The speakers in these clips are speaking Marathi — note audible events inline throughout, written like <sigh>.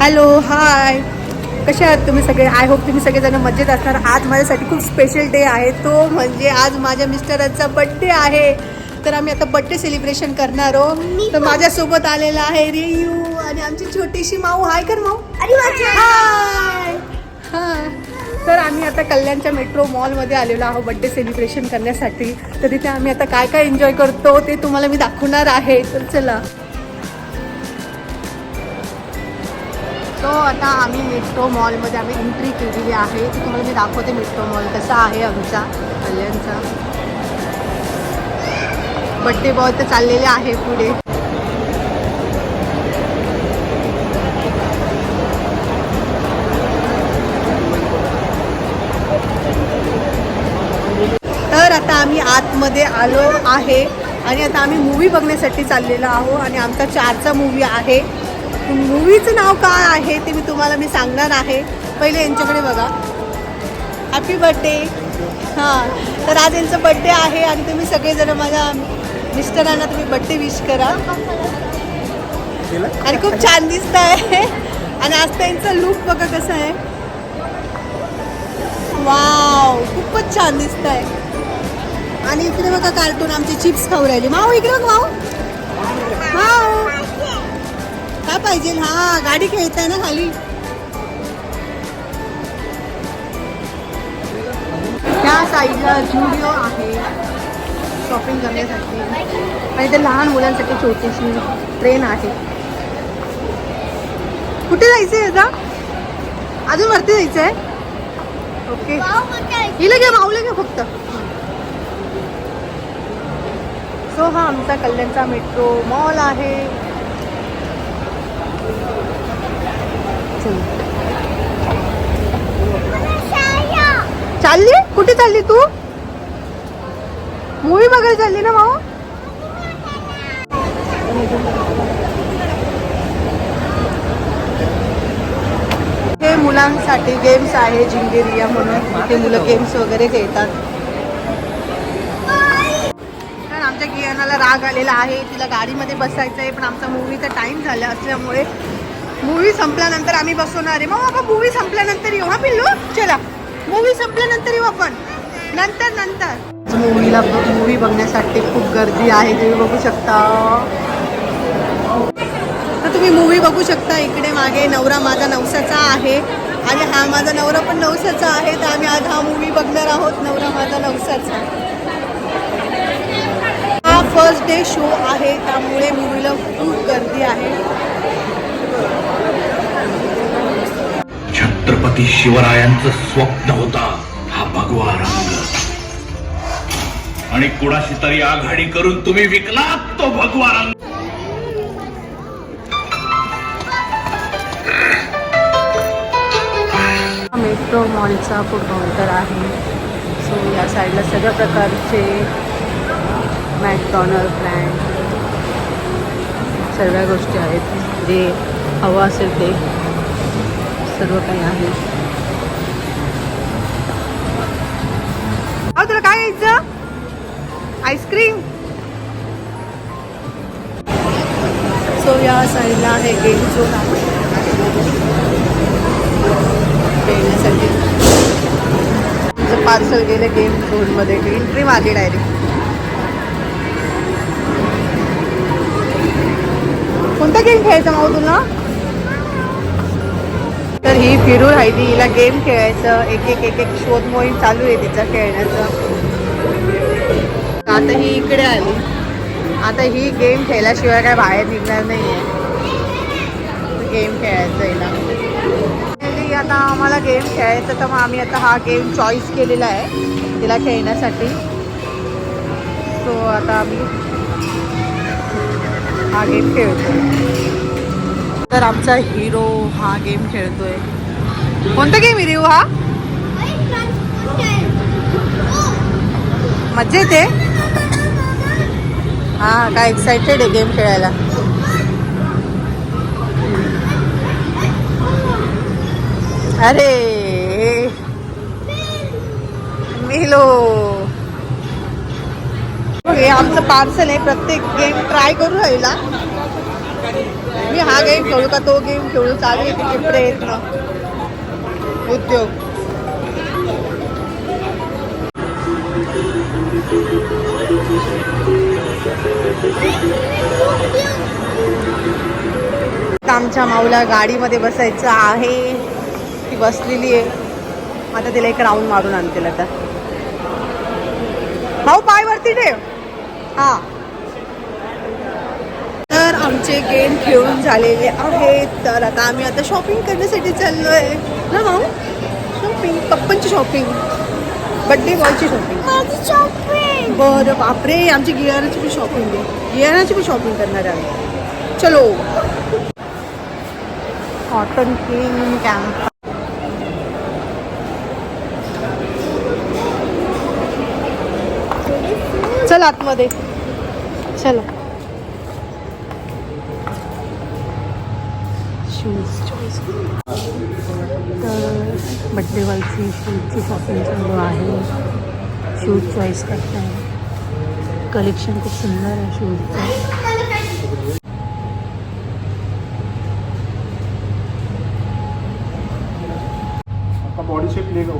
हॅलो हाय कसे आहात तुम्ही सगळे? आय होप तुम्ही सगळेजण मजेत असणार. आज माझ्यासाठी खूप स्पेशल डे आहे. तो म्हणजे आज माझ्या मिस्टरांचा बड्डे आहे. तर आम्ही आता बड्डे सेलिब्रेशन करणार आहोत. तर माझ्यासोबत आलेला आहे रेयू आणि आमची छोटीशी माऊ. हाय कर माऊ. हाय हां तर आम्ही आता कल्याणच्या मेट्रो मॉलमध्ये आलेलो आहोत बड्डे सेलिब्रेशन करण्यासाठी. तर तिथे आम्ही आता काय काय एन्जॉय करतो ते तुम्हाला मी दाखवणार आहे. तर चला. तो आता आम्ही मेट्रो मॉलमध्ये आम्ही एंट्री केलेली आहे. ती तुम्हाला मी दाखवते मेट्रो मॉल कसा आहे आमचा कल्याणचा. बड्डे बॉय तर चाललेले आहे पुढे. तर आता आम्ही आतमध्ये आलो आहे आणि आता आम्ही मूवी बघण्यासाठी चाललेलो आहो आणि आमचा चारचा मूवी आहे. मूवीचं नाव काय आहे ते मी तुम्हाला मी सांगणार आहे. पहिले यांच्याकडे बघा. हॅपी बर्थडे हां तर आज यांचा बड्डे आहे आणि तुम्ही सगळेजण माझ्या मिस्टरांना तुम्ही बड्डे विश करा. आणि खूप छान दिसत आहे आणि आज त्यांचा लुक बघा कसा आहे. वाव खूपच छान दिसत आहे आणि इकडे बघा कार्टून आमचे चिप्स खाऊ राहिले. माऊ इकडे बघ माऊ. माऊ. पाहिजे. हा गाडी खेळताय ना खाली. त्या साईडला जुडिओ आहे. शॉपिंग करण्यासाठी. आणि ते लहान मुलांसाठी छोटीशी ट्रेन आहे. कुठे जायचंय आता? अजून वरती जायचं आहे ओके हिला घ्या माऊला घ्या फक्त. सो हा आमचा कल्याणचा मेट्रो मॉल आहे. चल. चालली? कुठे चालली तू? मूवी बघायला चालली ना माऊ हे मुलांसाठी गेम्स आहे जिंगेरिया म्हणून. इथे मुलं गेम्स वगैरे खेळतात. तर आमच्या कियानाला राग आलेला आहे तिला गाडीमध्ये बसायचं आहे पण आमचा मूवीचा टाइम झाला असल्यामुळे मूवी संपल्यानंतर आम्ही बसवणार आहे. मग आपण मूवी संपल्यानंतर येऊ. हा पिल्लू? चला. मूवी संपल्यानंतर येऊ आपण. नंतर नंतर. मूवीला मूवी बघण्यासाठी खूप गर्दी आहे. तुम्ही बघू शकता. तर तुम्ही मूवी बघू शकता. इकडे मागे नवरा माझा नवसाचा आहे. आणि हा माझा नवरा पण नवसाचा आहे. तर आम्ही आज हा मूवी बघणार आहोत. नवरा माझा नवसाचा. हा फर्स्ट डे शो आहे. त्यामुळे मूवीला खूप गर्दी आहे. छत्रपती शिवरायांचं स्वप्न होता हा भगवा रंग. आणि कुणाशी तरी आघाडी करून तुम्ही विकलात तो भगवा रंग. मेट्रो मॉलचा फूड काउंटर आहे. सो या साईडला सगळ्या प्रकारचे मॅकडॉनल्ड ब्रँड सगळ्या गोष्टी आहेत. जे हवं असेल ते. सर्व काही आहे. अहो तुला काय घ्यायचं आईस्क्रीम सो या साईडला आहे गेम झोन खेळण्यासाठी. तुमचं पार्सल गेलं गेम झोनमध्ये एंट्री मागे डायरेक्ट कोणता गेम खेळायचा माऊ तुला? तर ही फिरू राहिली हिला गेम खेळायचं एक एक एक एक शोध मोहीम चालू आहे तिचा खेळण्याचं. आता ही इकडे आली. आता ही गेम खेळल्याशिवाय काय बाहेर निघणार नाही आहे गेम खेळायचं हिला आता आम्हाला गेम खेळायचं तर मग आम्ही आता हा गेम चॉईस केलेला आहे तिला खेळण्यासाठी. सो आता आम्ही हा गेम खेळतो तर आमचा हिरो हा गेम खेळतोय. कोणता गेम हिरो हा मजा येते हा काय एक्साइटेड आहे गेम खेळायला. अरे मिलो. हे आमचं पार्सल आहे प्रत्येक गेम ट्राय करू राहिला. आम्ही हा गेम खेळू का तो गेम खेळू? चालू आहे तिथे प्रयत्न. उद्योग. आमच्या माऊला गाडीमध्ये बसायचं आहे. ती बसलेली आहे. आता तिला एक राऊंड मारून आणतील आता भाऊ पाय वरती ठेव. हा. आमचे गेम खेळून झालेले आहेत. तर आता आम्ही आता शॉपिंग करण्यासाठी चाललोय. ना भाऊ? शॉपिंग पप्पांची शॉपिंग बड्डे बॉयची शॉपिंग बरं बापरे आमची गियाराची पण शॉपिंग आहे. गियाराची पण शॉपिंग करणार आहे आम्ही. चलो. कॉटन किंग कॅम्प चल आतमध्ये. चलो. शूज़ चॉईस तर बड्डे बॉयची शूजची शॉपिंग चालू आहे. शूज़ चॉईस करताय कलेक्शन खूप सुंदर आहे शूजचं बॉडी शेप लेगा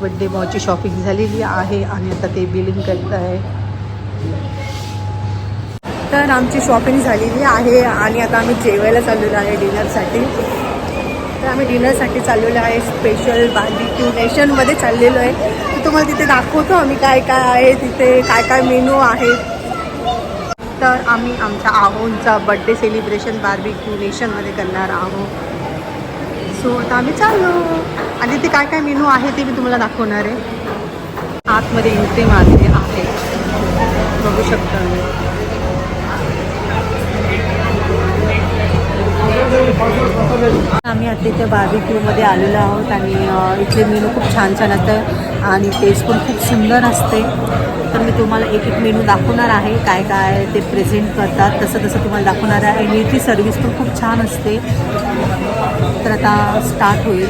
बड्डे बॉयची शॉपिंग झालेली आहे आणि आता ते बिलिंग करत आहे तर आमची शॉपिंग झालेली आहे आणि आता आम्ही जेवायला चाललेलो आहे डिनरसाठी. तर आम्ही डिनरसाठी चाललेलो आहे स्पेशल बार्बिक्यू नेशनमध्ये चाललेलो आहे. तर तुम्हाला तिथे दाखवतो आम्ही काय काय आहे तिथे काय काय मेनू आहे. तर आम्ही आमच्या आहोंचा बड्डे सेलिब्रेशन बार्बिक्यू नेशनमध्ये करणार आहोत. सो आता आम्ही चाललो. आणि तिथे काय काय मेनू आहे ते मी तुम्हाला दाखवणार आहे. आतमध्ये एंट्री मारलेली आहे. बघू शकता आम्ही आता इथे बार्बिक्यूमध्ये आलेलो आहोत आणि इथले मेनू खूप छान छान असतं आणि टेस्ट पण खूप सुंदर असते. तर मी तुम्हाला एक एक मेनू दाखवणार आहे काय काय ते प्रेझेंट करतात. तसं तसं तुम्हाला दाखवणार आहे. आणि इथली सर्विस पण खूप छान असते. तर आता स्टार्ट होईल.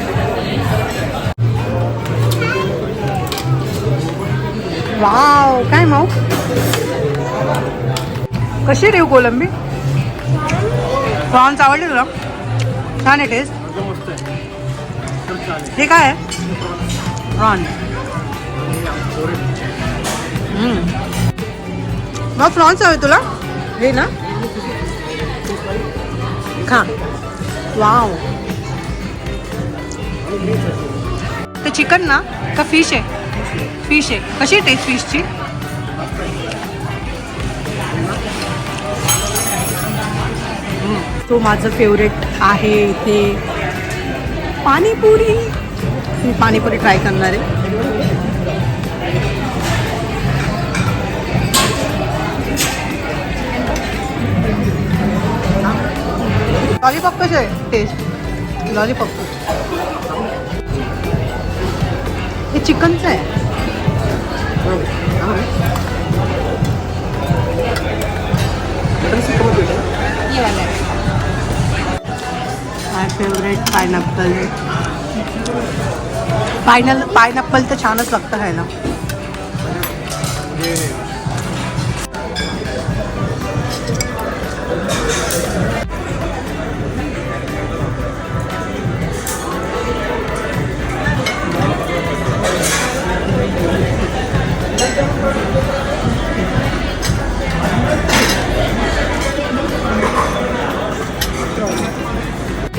वाव काय माऊ? कशी रेऊ हो कोलंबी? प्रॉन्स आवडले तुला? छान आहे टेस्ट हे काय आहे? प्रॉन मग प्रॉन्स हवे तुला? हे ना? खा. वाव. ते चिकन ना? का फिश आहे? फिश आहे. कशी टेस्ट फिशची तो माझं फेवरेट आहे इथे. पाणीपुरी. मी पाणीपुरी ट्राय करणार आहे. लॉलीपॉप कसे आहे टेस्ट लॉलीपॉप हे चिकनचं आहे. My favourite pineapple pineapple pineapple तर छानच लागतं खायला.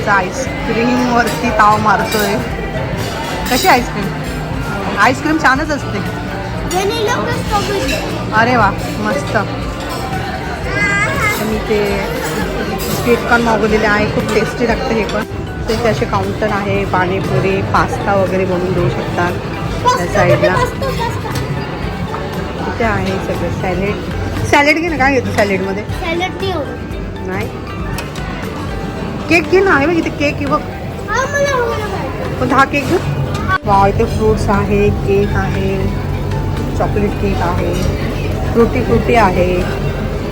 आईस्क्रीम वरती ताव मारतोय. कशी आईस्क्रीम आईस्क्रीम छानच असते. अरे वा मस्त. आणि ते स्वीट कॉर्न मागवलेले आहे खूप टेस्टी लागतं हे पण. इथे असे काउंटर आहे पाणीपुरी पास्ता वगैरे बनवून देऊ शकतात. त्या साईडला इथे आहे सगळं. सॅलेड सॅलेड घे ना काय घेतो सॅलेडमध्ये नाही. केक घे ना. आहे बघ इथे केक आहे बघ. पण हा केक घेऊ वा इथे फ्रूट्स आहे केक आहे चॉकलेट केक आहे फ्रुटी फ्रुटी आहे.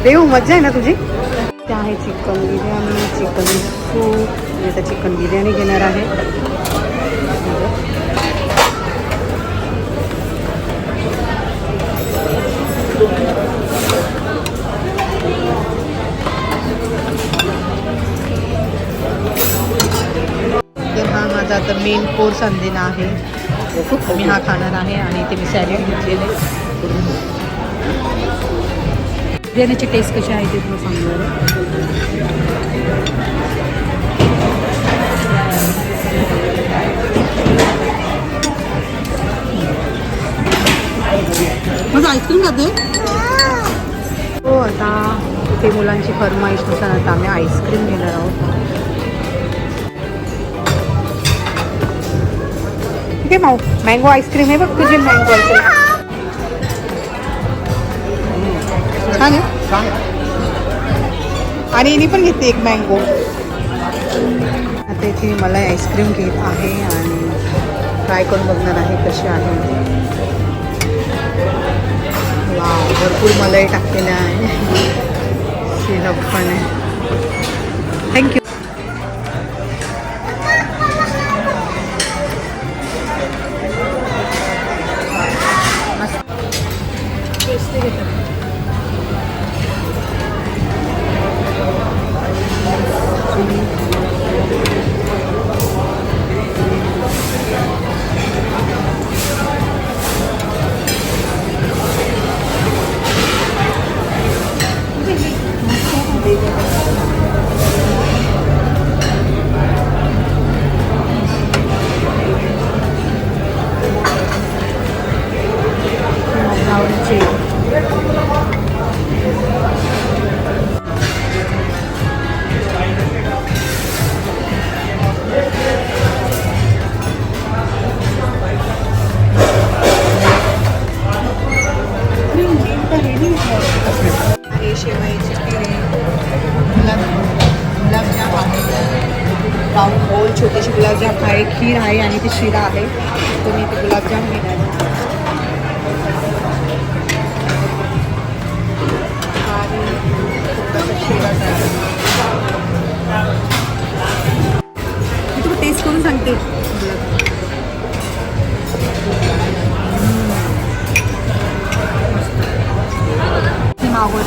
देऊ मजा आहे ना तुझी? ते आहे चिकन बिर्याणी चिकन सूप. मी आता चिकन बिर्याणी घेणार आहे. माझा आता मेन कोर्स आणलेला आहे. मी हा खाणार आहे आणि इथे मी सॅलेड घेतलेले बिर्याणीची टेस्ट कशी आहे ते तुला सांगणार माझं आईस्क्रीम खाते? हो आता इथे मुलांची फरमाईशनुसार आता आम्ही आईस्क्रीम घेणार आहोत. ठीक आहे माऊ मँगो आईस्क्रीम आहे बघ तुझी मँगो आईस्क्रीम छान आहे आणि इनी पण घेते एक मँगो आता इथे मला आईस्क्रीम घेत आहे आणि ट्राय करून बघणार आहे कशी आहे भरपूर मलाई टाकलेलं आहे सिरप पण आहे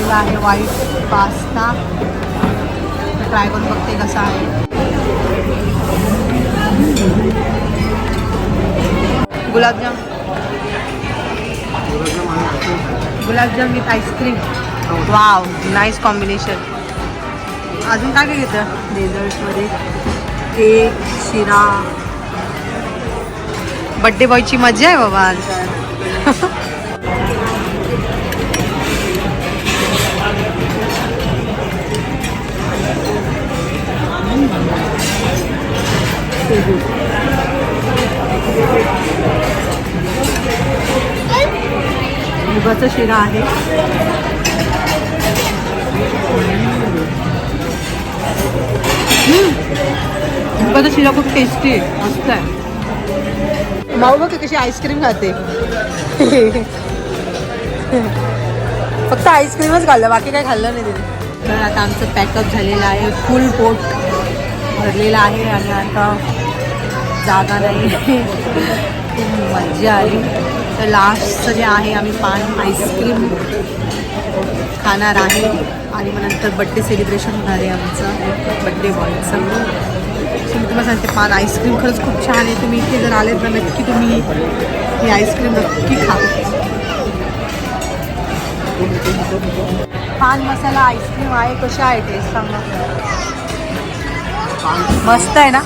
मी मागवलेला आहे व्हाईट पास्ता. ट्राय करून बघते कसा आहे. Gulab jam. Gulab jam with ice cream wow nice combination अजून काय काय घेतं डेझर्ट्समध्ये केक शिरा. बड्डे बॉयची मजा आहे बाबा आज. <laughs> मुगाचा शिरा आहे. मुगाचा शिरा खूप टेस्टी आहे. मस्त आहे. माऊ बघ कशी आईस्क्रीम खाते. फक्त आईस्क्रीमच खाल्लं बाकी काही खाल्लं नाही तिने. तर आता आमचं पॅकअप झालेलं आहे. फुल पोट भरलेला आहे आणि आता जागा नाही खूप मजा आली. तर लास्टचं जे आहे आम्ही पान आईस्क्रीम खाणार आहे. आणि मग नंतर बड्डे सेलिब्रेशन होणार आहे आमचं. बड्डे बॉयचं सो मी तुम्हाला सांगते पान आईस्क्रीम खरंच खूप छान आहे. तुम्ही इथे जर आले तर नक्की तुम्ही ही आईस्क्रीम नक्की खा. पान मसाला आईस्क्रीम आहे कशा आहे टेस्ट सांगा. मस्त आहे ना?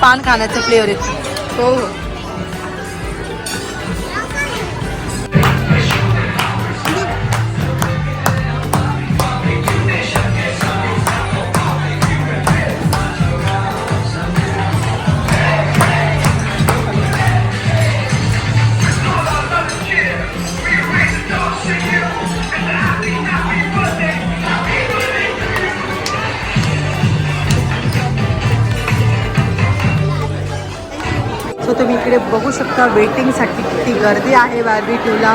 पान खाण्याचं फ्लेवर आहे हो हो. बघू शकता वेटिंगसाठी किती गर्दी आहे बार्बीक्यूला?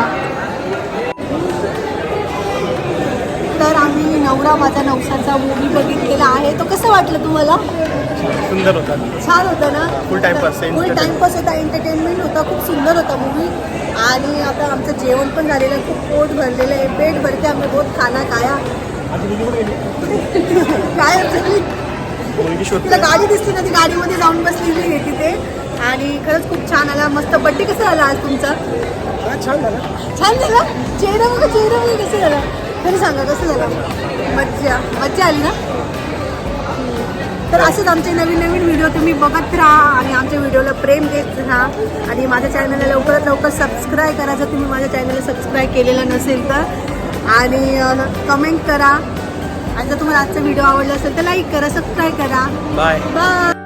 तर आम्ही नवरा माझा नवसाचा मूवी बघितलेला आहे. तो कसं वाटलं तुम्हाला? सुंदर होता. छान होतं ना? Time pass, full. टाइमपास होता एंटरटेनमेंट होता. खूप सुंदर होता मूवी आणि आता आमचं जेवण पण झालेलं आहे. खूप पोट भरलेलं आहे. पेट भरते आम्ही बहुत खाना खाया. <laughs> काय. तुला गाडी दिसली ना? ती गाडीमध्ये जाऊन बसलेली आहे तिथे. आणि खरंच खूप छान आला. मस्त बड्डे कसं झाला आज तुमचा? छान झालं. छान झाला? चेहरा बघा चेहरा बघा कसं झाला. खरं सांगा कसं झालं? मज्जा मज्जा आली ना? तर असंच आमचे नवीन नवीन व्हिडिओ तुम्ही बघत राहा आणि आमच्या व्हिडिओला प्रेम देत राहा. आणि माझ्या चॅनलला लवकरात लवकर सबस्क्राईब करा. जर तुम्ही माझ्या चॅनलला सबस्क्राईब केलेलं नसेल तर. आणि कमेंट करा. आणि जर तुम्हाला आजचा व्हिडिओ आवडला असेल तर लाईक करा सबस्क्राईब करा. Bye bye